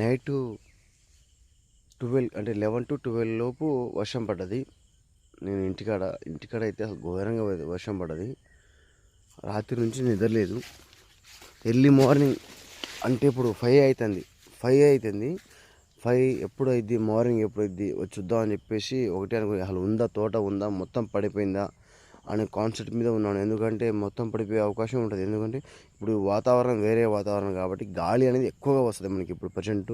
Night twelve అంటే eleven to twelve లోపు వర్షం పడ్డది. నేను ఇంటికాడ ఇంటికాడ అయితే అసలు ఘోరంగా వర్షం పడ్డది. రాత్రి నుంచి నిద్రలేదు ఎర్లీ మార్నింగ్ అంటే ఇప్పుడు ఫైవ్ అవుతుంది ఫైవ్ అవుతుంది ఫైవ్ ఎప్పుడు అయింది మార్నింగ్ ఎప్పుడు అయింది వచ్చి చూద్దాం అని చెప్పేసి ఒకటే అనుకో అసలు ఉందా తోట ఉందా మొత్తం పడిపోయిందా అనే కాన్సెప్ట్ మీద ఉన్నాను. ఎందుకంటే మొత్తం పడిపోయే అవకాశం ఉంటుంది. ఎందుకంటే ఇప్పుడు వాతావరణం వేరే వాతావరణం కాబట్టి గాలి అనేది ఎక్కువగా వస్తుంది మనకి ఇప్పుడు ప్రజెంట్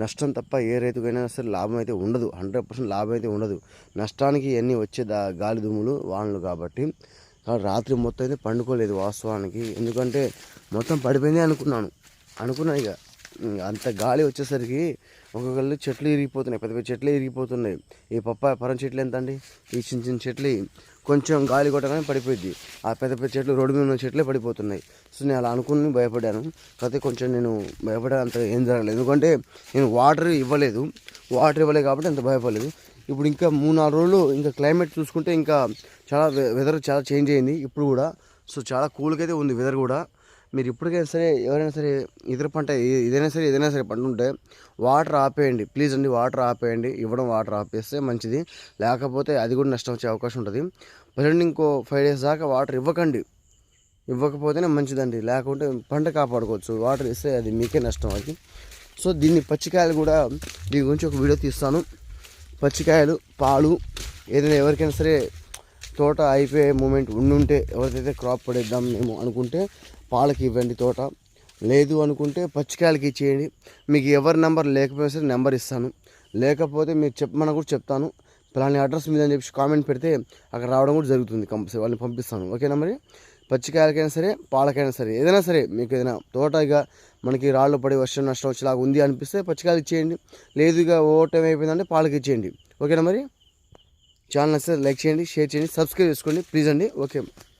నష్టం తప్ప ఏ రైతుకైనా సరే లాభం అయితే ఉండదు. హండ్రెడ్ పర్సెంట్ లాభం అయితే ఉండదు. నష్టానికి ఇవన్నీ వచ్చే దా గాలి దుమ్ములు వానలు కాబట్టి. రాత్రి మొత్తం అయితే పండుకోలేదు వాస్తవానికి. ఎందుకంటే మొత్తం పడిపోయింది అనుకున్నాను. అనుకున్నా ఇక. అంత గాలి వచ్చేసరికి ఒక్కొక్కళ్ళు చెట్లు ఇరిగిపోతున్నాయి పెద్ద పెద్ద చెట్లు ఇరిగిపోతున్నాయి. ఈ పప్పాయ పరం చెట్లు ఎంత అండి ఈ చిన్న చిన్న చెట్లు. కొంచెం గాలి కొట్టగానే పడిపోయింది ఆ పెద్ద పెద్ద చెట్లు రోడ్డు మీద ఉన్న చెట్లే పడిపోతున్నాయి. సో నేను అలా అనుకుని భయపడ్డాను. కాకపోతే కొంచెం నేను భయపడేంత ఏం జరగలేదు. ఎందుకంటే నేను వాటర్ ఇవ్వలేదు. వాటర్ ఇవ్వలేదు కాబట్టి అంత భయపడలేదు. ఇప్పుడు ఇంకా మూడు నాలుగు రోజులు ఇంకా క్లైమేట్ చూసుకుంటే ఇంకా చాలా వెదర్ చాలా చేంజ్ అయింది. ఇప్పుడు కూడా సో చాలా కూల్గా అయితే ఉంది వెదర్ కూడా. మీరు ఇప్పటికైనా సరే ఎవరైనా సరే ఇతర పంట ఏదైనా సరే ఏదైనా సరే పంట ఉంటే వాటర్ ఆపేయండి. ప్లీజ్ అండి వాటర్ ఆపేయండి. ఇవ్వడం వాటర్ ఆపేస్తే మంచిది. లేకపోతే అది కూడా నష్టం వచ్చే అవకాశం ఉంటుంది. ప్రజెంట్ ఇంకో ఫైవ్ డేస్ దాకా వాటర్ ఇవ్వకండి. ఇవ్వకపోతేనే మంచిదండి. లేకుంటే పంట కాపాడుకోవచ్చు. వాటర్ ఇస్తే అది మీకే నష్టం అది. సో దీన్ని పచ్చికాయలు కూడా దీని గురించి ఒక వీడియో తీస్తాను. పచ్చికాయలు పాలు ఏదైనా ఎవరికైనా సరే తోట అయిపోయే మూమెంట్ ఉండుంటే ఎవరికైతే క్రాప్ పడేద్దాం మేము అనుకుంటే పాలకి ఇవ్వండి తోట. లేదు అనుకుంటే పచ్చికాయలకి ఇచ్చేయండి. మీకు ఎవరి నెంబర్ లేకపోతే సరే నెంబర్ ఇస్తాను. లేకపోతే మీరు చెప్పమని కూడా చెప్తాను. పలాని అడ్రస్ మీద అని చెప్పి కామెంట్ పెడితే అక్కడ రావడం కూడా జరుగుతుంది కంపల్సరీ. వాళ్ళని పంపిస్తాను. ఓకేనా మరి? పచ్చికాయలకైనా సరే పాలకైనా సరే ఏదైనా సరే మీకు ఏదైనా తోట ఇక మనకి రాళ్ళు పడి వర్షం నష్టం వచ్చేలాగా ఉంది అనిపిస్తే పచ్చికాయలు ఇచ్చేయండి. లేదు ఇక టైం అయిపోయిందంటే పాలకి ఇచ్చేయండి. ఓకేనా మరి? ఛానల్ నచ్చితే లైక్ చేయండి షేర్ చేయండి సబ్స్క్రైబ్ చేసుకోండి. ప్లీజ్ అండి. ఓకే.